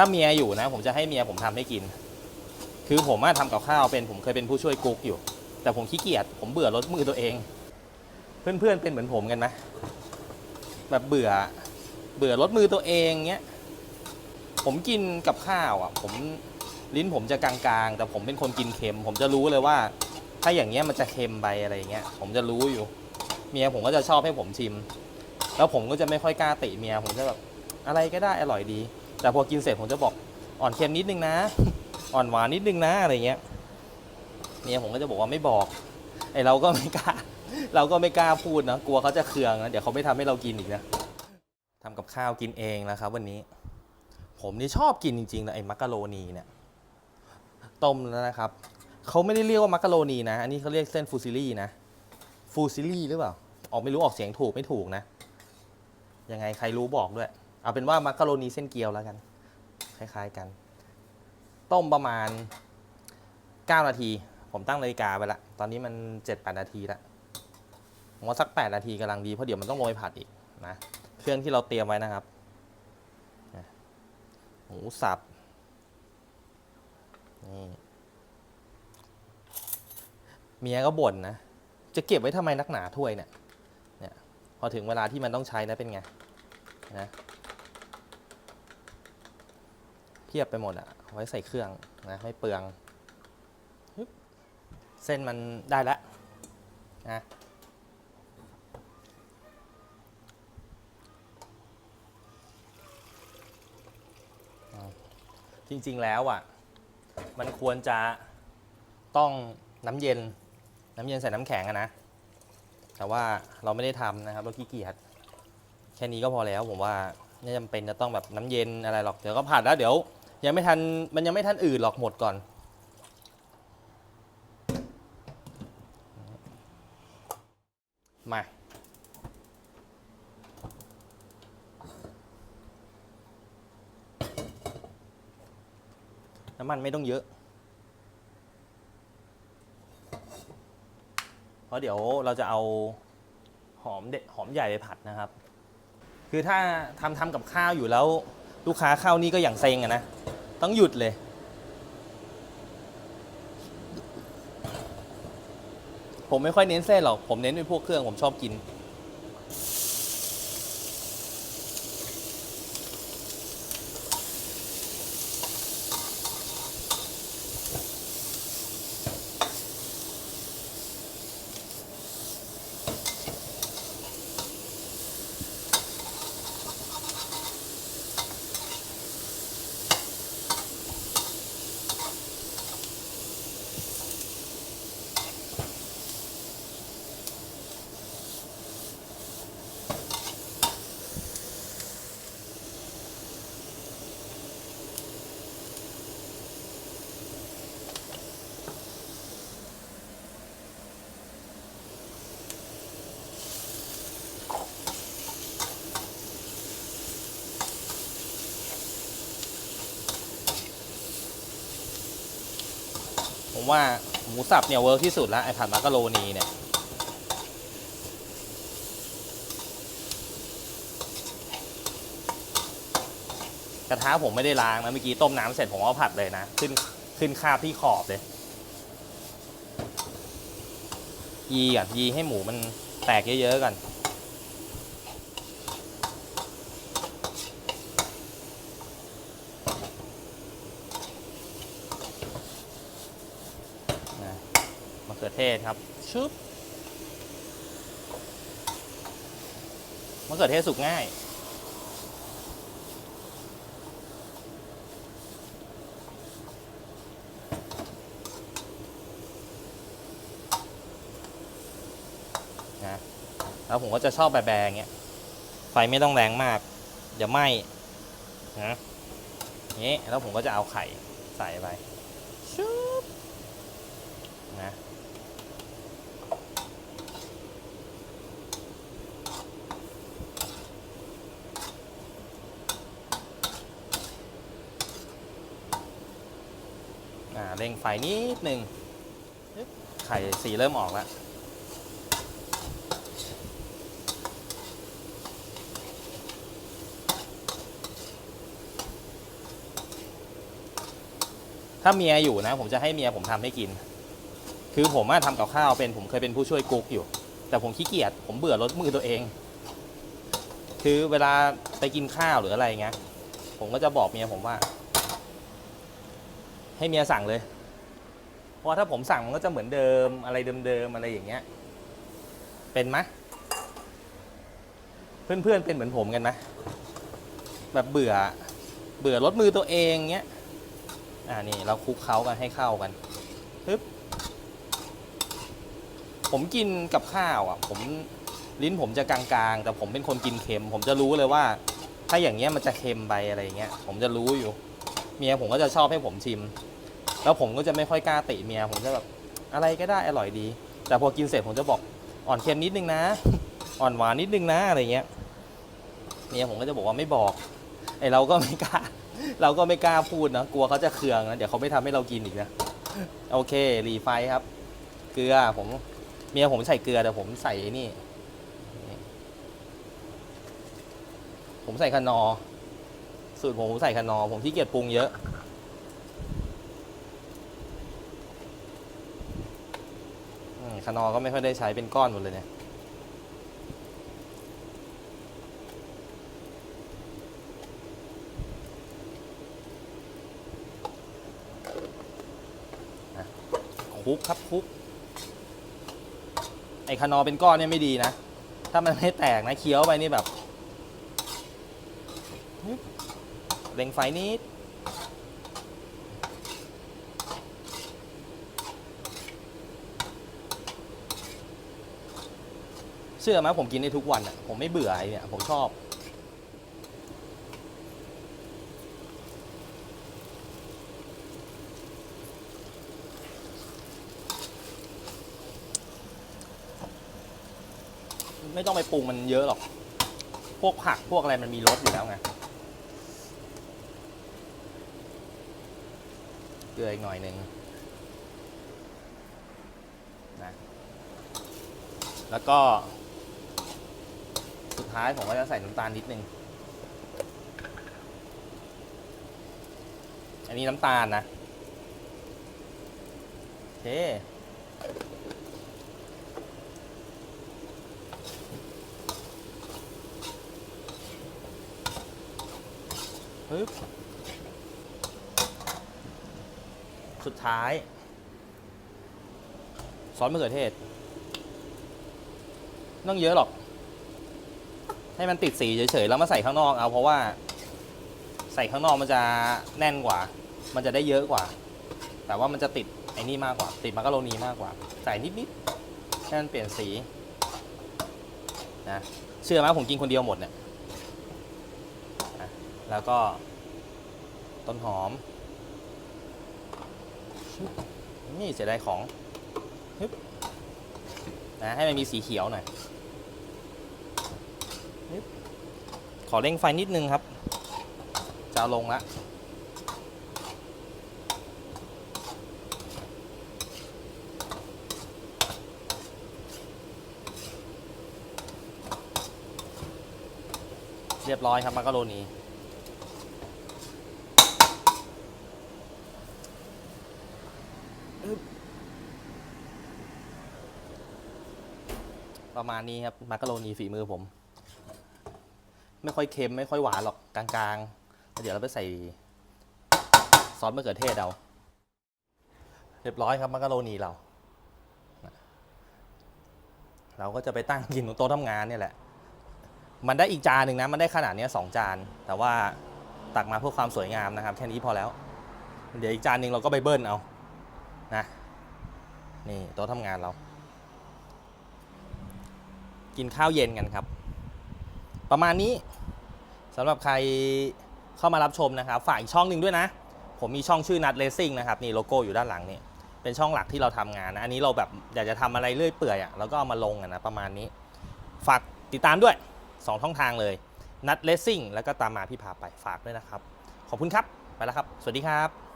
ถ้าเมียอยู่นะ ผมจะให้เมียผมทำให้กิน คือผมอะทำกับข้าวเป็นผมเคยเป็นผู้ช่วยกุ๊กอยู่ แต่ผมขี้เกียจผมเบื่อรสมือตัวเอง เพื่อนๆเป็นเหมือนผมกันไหมแบบเบื่อเบื่อรสมือตัวเองเงี้ยผมกินกับข้าวอะ ผมลิ้นผมจะกลางๆ แต่ผมเป็นคนกินเค็ม ผมจะรู้เลยว่า ถ้าอย่างเงี้ยมันจะเค็มไปอะไรเงี้ยผมจะรู้อยู่ เมียผมก็จะชอบให้ผมชิม แล้วผมก็จะไม่ค่อยกล้าติเมีย ผมจะแบบอะไรก็ได้อร่อยดี แต่พอกินเสร็จผมจะบอกอ่อนเค็มนิดนึงนะ อ่อนหวานนิดนึงนะอะไรเงี้ยเมียผมก็จะบอกว่าไม่บอกไอเราก็ไม่กล้า เราก็ไม่กล้าพูดนะกลัวเขาจะเคืองนะเดี๋ยวเขาไม่ทำให้เรากินอีกนะทำกับข้าวกินเองนะครับ วันนี้ ผมนี่ชอบกินจริงๆเลยไอ้มักกะโรนีเนี่ยต้มแล้วนะครับเขาไม่ได้เรียกว่ามักกะโรนีนะ อันนี้เขาเรียกเส้นฟูซิลี่นะฟูซิลี่หรือเปล่าออกไม่รู้ออกเสียงถูกไม่ถูกนะยังไงใครรู้บอกด้วย เอาเป็นว่ามักกะโรนีเส้นเกี๊ยวแล้วกัน คล้ายๆกัน ต้มประมาณ 9 นาที ผมตั้งนาฬิกาไปละ ตอนนี้มัน 7-8 นาทีละผมว่าสัก 8 นาทีกำลังดีเพราะเดี๋ยวมันต้องโรยผัดอีกนะ เครื่องที่เราเตรียมไว้นะครับหมูสับนี่เมียก็บ่นนะ จะเก็บไว้ทำไมนักหนาถ้วยเนี่ยเนี่ย พอถึงเวลาที่มันต้องใช้นะเป็นไงนะ เพียบไปหมดอะไว้ใส่เครื่องนะไม่เปลือง เส้นมันได้แล้วนะจริงๆแล้วอะ มันควรจะต้องน้ำเย็น น้ำเย็นใส่น้ำแข็งอะนะ แต่ว่าเราไม่ได้ทำนะครับเราขี้เกียจแค่นี้ก็พอแล้วผมว่าไม่จำเป็นจะต้องแบบน้ำเย็นอะไรหรอก เดี๋ยวก็ผัดแล้วเดี๋ยว ยังไม่ทันมันยังไม่ทันอืดหรอกหมดก่อน มา น้ำมันไม่ต้องเยอะ เพราะเดี๋ยวเราจะเอาหอมเด็ดหอมใหญ่ไปผัดนะครับ คือถ้าทำทำกับข้าวอยู่แล้ว ลูกค้าเข้านี่ก็อย่างเซ็งอะนะ ต้องหยุดเลย ผมไม่ค่อยเน้นเส้นหรอก ผมเน้นเป็นพวกเครื่อง ผมชอบกิน ว่าหมูสับเนี่ยเวิร์กที่สุดแล้วไอ้ผัดมักกะโรนีเนี่ยกระทะผมไม่ได้ล้างนะเมื่อกี้ต้มน้ำเสร็จผมก็ผัดเลยนะ ขึ้นขึ้นคราบที่ขอบเลยยีก่อนยีให้หมูมันแตกเยอะๆก่อนนะมะเขือเทศครับชุบมะเขือเทศสุกง่าย นะ แล้วผมก็จะชอบแบบแบงเงี้ย ไฟไม่ต้องแรงมาก เดี๋ยวไหม้นะนี้แล้วผมก็จะเอาไข่ใส่ไปชุบนะอ่าเร่ งไฟนิดหนึ่งไข่สีเริ่มออกแล้วถ้าเมียอยู่นะ ผมจะให้เมียผมทำให้กิน คือผมอะทำกับข้าวเป็นผมเคยเป็นผู้ช่วยกุ๊กอยู่ แต่ผมขี้เกียจผมเบื่อรสมือตัวเอง คือเวลาไปกินข้าวหรืออะไรเงี้ยผมก็จะบอกเมียผมว่า ให้เมียสั่งเลย เพราะถ้าผมสั่งมันก็จะเหมือนเดิมอะไรเดิมๆอะไรอย่างเงี้ย เป็นไหมเพื่อนๆเป็นเหมือนผมกันไหมแบบเบื่อเบื่อรสมือตัวเองเงี้ย อ่านี่เราคลุกเคล้ากันให้เข้ากันปึ๊บ ผมกินกับข้าวอะ ผมลิ้นผมจะกลางๆ แต่ผมเป็นคนกินเค็ม ผมจะรู้เลยว่า ถ้าอย่างเงี้ยมันจะเค็มไปอะไรเงี้ย ผมจะรู้อยู่ เมียผมก็จะชอบให้ผมชิม แล้วผมก็จะไม่ค่อยกล้าติเมีย ผมจะแบบอะไรก็ได้อร่อยดี แต่พอกินเสร็จผมจะบอกอ่อนเค็มนิดนึงนะ อ่อนหวานนิดนึงนะอะไรเงี้ยเมียผมก็จะบอกว่าไม่บอกไอเราก็ไม่กล้า เราก็ไม่กล้าพูดนะกลัวเขาจะเคืองนะเดี๋ยวเขาไม่ทำให้เรากินอีกนะโอเครีไฟครับ เกลือผมเมียผมใส่เกลือแต่ผมใส่นี่ ผมใส่คนอ สูตรผมผมใส่คนอ ผมขี้เกียจปรุงเยอะ อืม คนอก็ไม่ค่อยได้ใช้เป็นก้อนหมดเลยเนี่ยคลุกครับคลุก ไอ้คนอเป็นก้อนเนี่ยไม่ดีนะ ถ้ามันไม่แตกนะเคี้ยวไปนี่แบบฮึบเล็งไฟนิด ชื่อไหมผมกินได้ทุกวันอะผมไม่เบื่อไอ้เนี่ยผมชอบ ไม่ต้องไปปรุงมันเยอะหรอก พวกผักพวกอะไรมันมีรสอยู่แล้วไงเกลืออีกหน่อยหนึ่งนะแล้วก็ ท้ายผมก็จะใส่น้ำตาลนิดนึง อันนี้น้ำตาลนะโอเคปึ๊บสุดท้าย ซอสมะเขือเทศไม่ต้องเยอะหรอก ให้มันติดสีเฉยๆแล้วมาใส่ข้างนอกเอาเพราะว่า ใส่ข้างนอกมันจะแน่นกว่า มันจะได้เยอะกว่า แต่ว่ามันจะติดไอ้นี่มากกว่า ติดมักกะโรนีมากกว่า ใส่นิดๆให้มันเปลี่ยนสีนะเชื่อไหมผมกินคนเดียวหมดเนี่ยแล้วก็ต้นหอม นี่เสียดายของนะให้มันมีสีเขียวหน่อยฮึบ ขอเร่งไฟนิดนึงครับ จะลงละเรียบร้อยครับมักกะโรนีประมาณนี้ครับมักกะโรนีฝีมือผม ไม่ค่อยเค็มไม่ค่อยหวานหรอกกลางๆแล้วเดี๋ยวเราไปใส่ซอสมะเขือเทศเอาเรียบร้อยครับมักกะโรนีเรา เราก็จะไปตั้งกินบนโต๊ะทำงานเนี่ยแหละ มันได้อีกจานหนึ่งนะ มันได้ขนาดนี้สองจาน แต่ว่าตักมาเพื่อความสวยงามนะครับ แค่นี้พอแล้ว เดี๋ยวอีกจานหนึ่งเราก็ไปเบิ้ลเอา นะ นี่โต๊ะทำงานเรา กินข้าวเย็นกันครับ ประมาณนี้สำหรับใครเข้ามารับชมนะครับ ฝากอีกช่องหนึ่งด้วยนะ ผมมีช่องชื่อนัดเลสซิ่งนะครับนี่โลโก้อยู่ด้านหลังนี่เป็นช่องหลักที่เราทำงานนะอันนี้เราแบบอยากจะทำอะไรเรื่อยเปื่อยอะ่ะแล้วก็เอามาลงอะนะประมาณนี้ ฝากติดตามด้วย 2 ช่องทางเลยนัดเลสซิ่งแล้วก็ตามมาพี่พาไปฝากด้วยนะครับ ขอบคุณครับ ไปแล้วครับ สวัสดีครับ